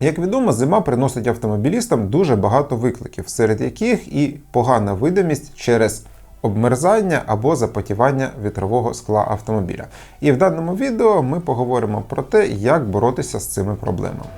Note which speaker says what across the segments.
Speaker 1: Як відомо, зима приносить автомобілістам дуже багато викликів, серед яких і погана видимість через обмерзання або запотівання вітрового скла автомобіля. І в даному відео ми поговоримо про те, як боротися з цими проблемами.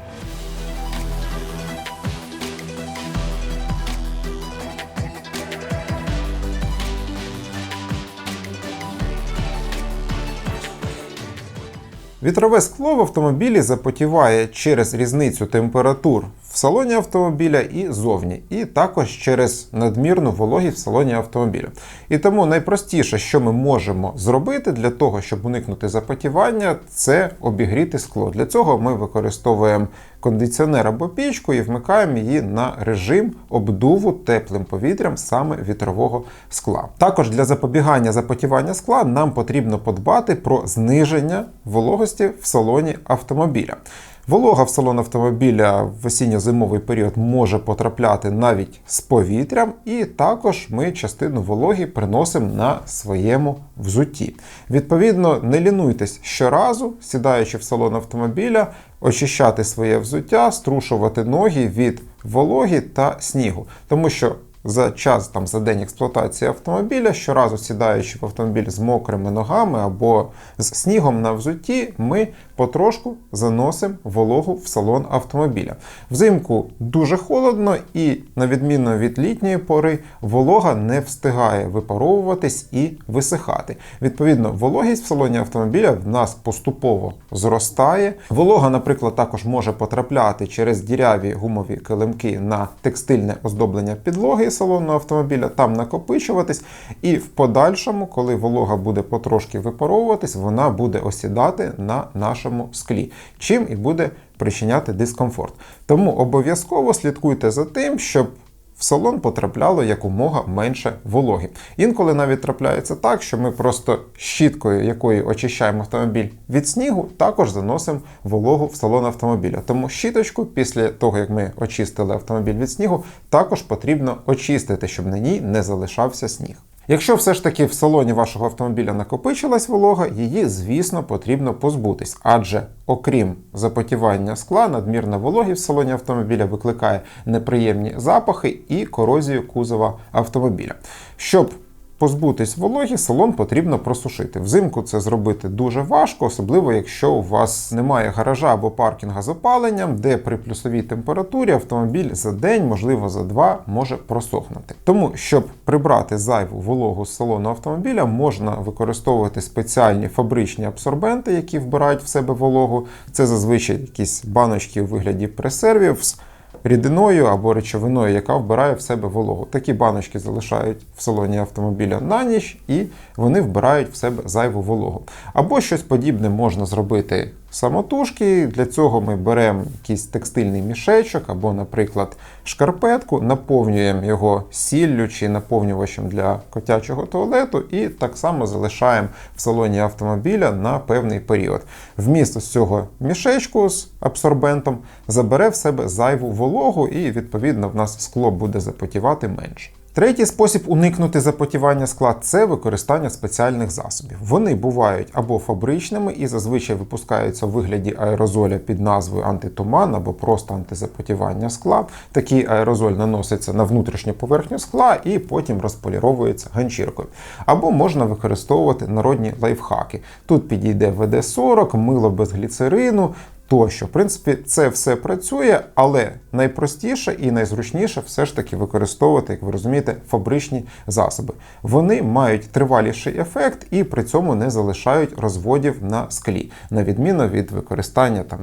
Speaker 1: Вітрове скло в автомобілі запотіває через різницю температур в салоні автомобіля і зовні, і також через надмірну вологість в салоні автомобіля. І тому найпростіше, що ми можемо зробити для того, щоб уникнути запотівання, це обігріти скло. Для цього ми використовуємо кондиціонер або пічку і вмикаємо її на режим обдуву теплим повітрям саме вітрового скла. Також для запобігання запотівання скла нам потрібно подбати про зниження вологості в салоні автомобіля. Волога в салон автомобіля в осінньо-зимовий період може потрапляти навіть з повітрям, і також ми частину вологи приносимо на своєму взутті. Відповідно, не лінуйтесь щоразу, сідаючи в салон автомобіля, очищати своє взуття, струшувати ноги від вологі та снігу, тому що за час там за день експлуатації автомобіля, щоразу сідаючи в автомобіль з мокрими ногами або з снігом на взутті, ми потрошку заносимо вологу в салон автомобіля. Взимку дуже холодно, і, на відміну від літньої пори, волога не встигає випаровуватись і висихати. Відповідно, вологість в салоні автомобіля в нас поступово зростає. Волога, наприклад, також може потрапляти через діряві гумові килимки на текстильне оздоблення підлоги салонного автомобіля, там накопичуватись, і в подальшому, коли волога буде потрошки випаровуватись, вона буде осідати на нашому склі, чим і буде причиняти дискомфорт. Тому обов'язково слідкуйте за тим, щоб в салон потрапляло якомога менше вологи. Інколи навіть трапляється так, що ми просто щіткою, якою очищаємо автомобіль від снігу, також заносимо вологу в салон автомобіля. Тому щіточку, після того як ми очистили автомобіль від снігу, також потрібно очистити, щоб на ній не залишався сніг. Якщо все ж таки в салоні вашого автомобіля накопичилась волога, її, звісно, потрібно позбутись, адже окрім запотівання скла, надмірна вологі в салоні автомобіля викликає неприємні запахи і корозію кузова автомобіля. Щоб Позбутись вологі, салон потрібно просушити. Взимку це зробити дуже важко, особливо якщо у вас немає гаража або паркінга з опаленням, де при плюсовій температурі автомобіль за день, можливо за два, може просохнути. Тому, щоб прибрати зайву вологу з салону автомобіля, можна використовувати спеціальні фабричні абсорбенти, які вбирають в себе вологу. Це зазвичай якісь баночки у вигляді пресервів рідиною або речовиною, яка вбирає в себе вологу. Такі баночки залишають в салоні автомобіля на ніч і вони вбирають в себе зайву вологу. Або щось подібне можна зробити самотужки. Для цього ми беремо якийсь текстильний мішечок або, наприклад, шкарпетку, наповнюємо його сіллю чи наповнювачем для котячого туалету, і так само залишаємо в салоні автомобіля на певний період. Вмісто з цього мішечку з абсорбентом забере в себе зайву вологу, і відповідно в нас скло буде запотівати менше. Третій спосіб уникнути запотівання скла це використання спеціальних засобів. Вони бувають або фабричними і зазвичай випускаються у вигляді аерозоля під назвою антитуман або просто антизапотівання скла. Такий аерозоль наноситься на внутрішню поверхню скла і потім розполіровується ганчіркою. Або можна використовувати народні лайфхаки. Тут підійде ВД-40, мило без гліцерину, тощо. В принципі, це все працює, але найпростіше і найзручніше все ж таки використовувати, як ви розумієте, фабричні засоби. Вони мають триваліший ефект і при цьому не залишають розводів на склі, на відміну від використання там.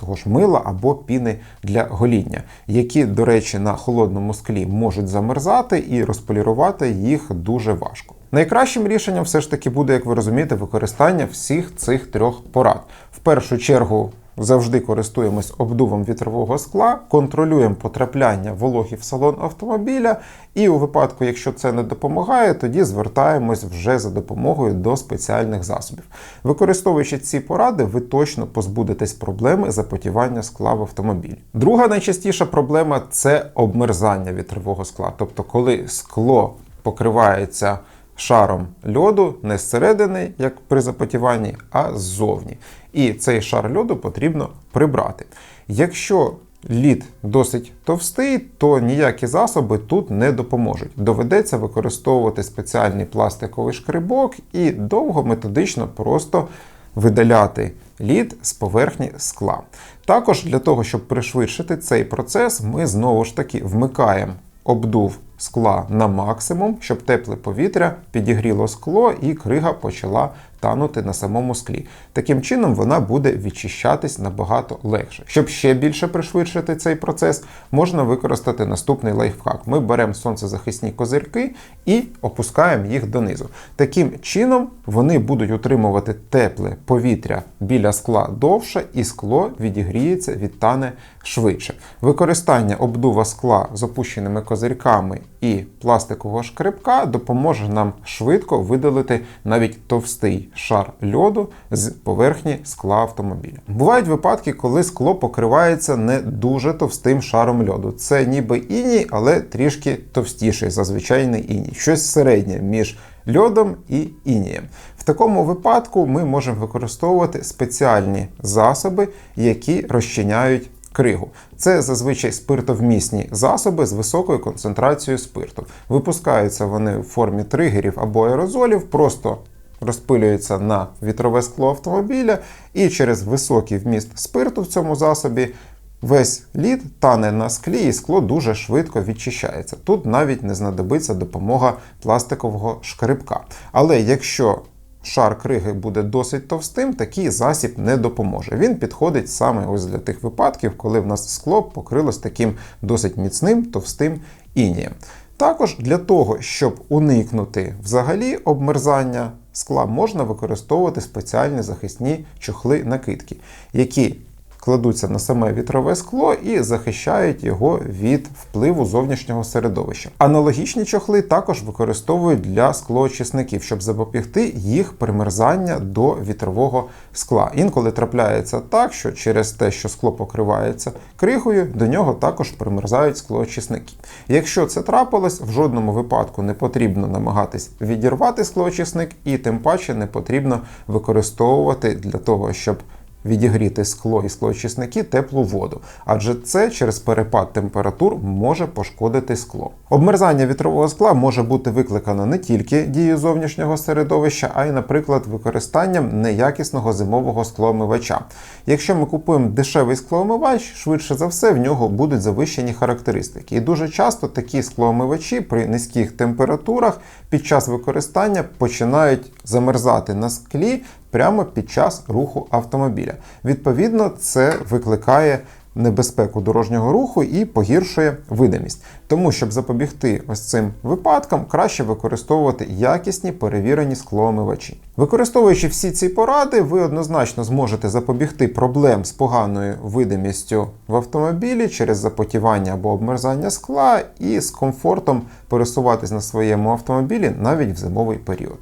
Speaker 1: Того ж мила або піни для гоління, які, до речі, на холодному склі можуть замерзати і розполірувати їх дуже важко. Найкращим рішенням все ж таки буде, як ви розумієте, використання всіх цих трьох порад. В першу чергу Завжди користуємось обдувом вітрового скла, контролюємо потрапляння вологи в салон автомобіля, і у випадку, якщо це не допомагає, тоді звертаємось вже за допомогою до спеціальних засобів. Використовуючи ці поради, ви точно позбудетесь проблеми запотівання скла в автомобілі. Друга найчастіша проблема це обмерзання вітрового скла, тобто коли скло покривається шаром льоду не зсередини, як при запотіванні, а ззовні. І цей шар льоду потрібно прибрати. Якщо лід досить товстий, то ніякі засоби тут не допоможуть. Доведеться використовувати спеціальний пластиковий шкрибок і довго методично просто видаляти лід з поверхні скла. Також для того, щоб пришвидшити цей процес, ми знову ж таки вмикаємо обдув скла на максимум, щоб тепле повітря підігріло скло і крига почала танути на самому склі. Таким чином вона буде відчищатись набагато легше. Щоб ще більше пришвидшити цей процес, можна використати наступний лайфхак. Ми беремо сонцезахисні козирки і опускаємо їх донизу. Таким чином вони будуть утримувати тепле повітря біля скла довше, і скло відігріється, відтане швидше. Використання обдува скла з опущеними козирками і пластикового шкребка допоможе нам швидко видалити навіть товстий шар льоду з поверхні скла автомобіля. Бувають випадки, коли скло покривається не дуже товстим шаром льоду. Це ніби іній, але трішки товстіший за звичайний іній. Щось середнє між льодом і інієм. В такому випадку ми можемо використовувати спеціальні засоби, які розчиняють кригу. Це зазвичай спиртовмісні засоби з високою концентрацією спирту. Випускаються вони в формі тригерів або аерозолів, просто розпилюються на вітрове скло автомобіля, і через високий вміст спирту в цьому засобі весь лід тане на склі, і скло дуже швидко відчищається. Тут навіть не знадобиться допомога пластикового шкребка. Але якщо шар криги буде досить товстим, такий засіб не допоможе. Він підходить саме ось для тих випадків, коли в нас скло покрилось таким досить міцним товстим інієм. Також для того, щоб уникнути взагалі обмерзання скла, можна використовувати спеціальні захисні чохли накидки, які кладуться на саме вітрове скло і захищають його від впливу зовнішнього середовища. Аналогічні чохли також використовують для склоочисників, щоб запобігти їх примерзання до вітрового скла. Інколи трапляється так, що через те, що скло покривається кригою, до нього також примерзають склоочисники. Якщо це трапилось, в жодному випадку не потрібно намагатись відірвати склоочисник, і тим паче не потрібно використовувати для того, щоб відігріти скло і склоочисники теплу воду, адже це через перепад температур може пошкодити скло. Обмерзання вітрового скла може бути викликано не тільки дією зовнішнього середовища, а й, наприклад, використанням неякісного зимового склоомивача. Якщо ми купуємо дешевий склоомивач, швидше за все в нього будуть завищені характеристики. І дуже часто такі склоомивачі при низьких температурах під час використання починають замерзати на склі прямо під час руху автомобіля. Відповідно, це викликає небезпеку дорожнього руху і погіршує видимість. Тому, щоб запобігти ось цим випадкам, краще використовувати якісні перевірені склоомивачі. Використовуючи всі ці поради, ви однозначно зможете запобігти проблем з поганою видимістю в автомобілі через запотівання або обмерзання скла і з комфортом пересуватись на своєму автомобілі навіть в зимовий період.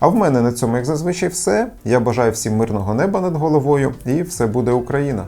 Speaker 1: А в мене на цьому, як зазвичай, все. Я бажаю всім мирного неба над головою, і все буде Україна!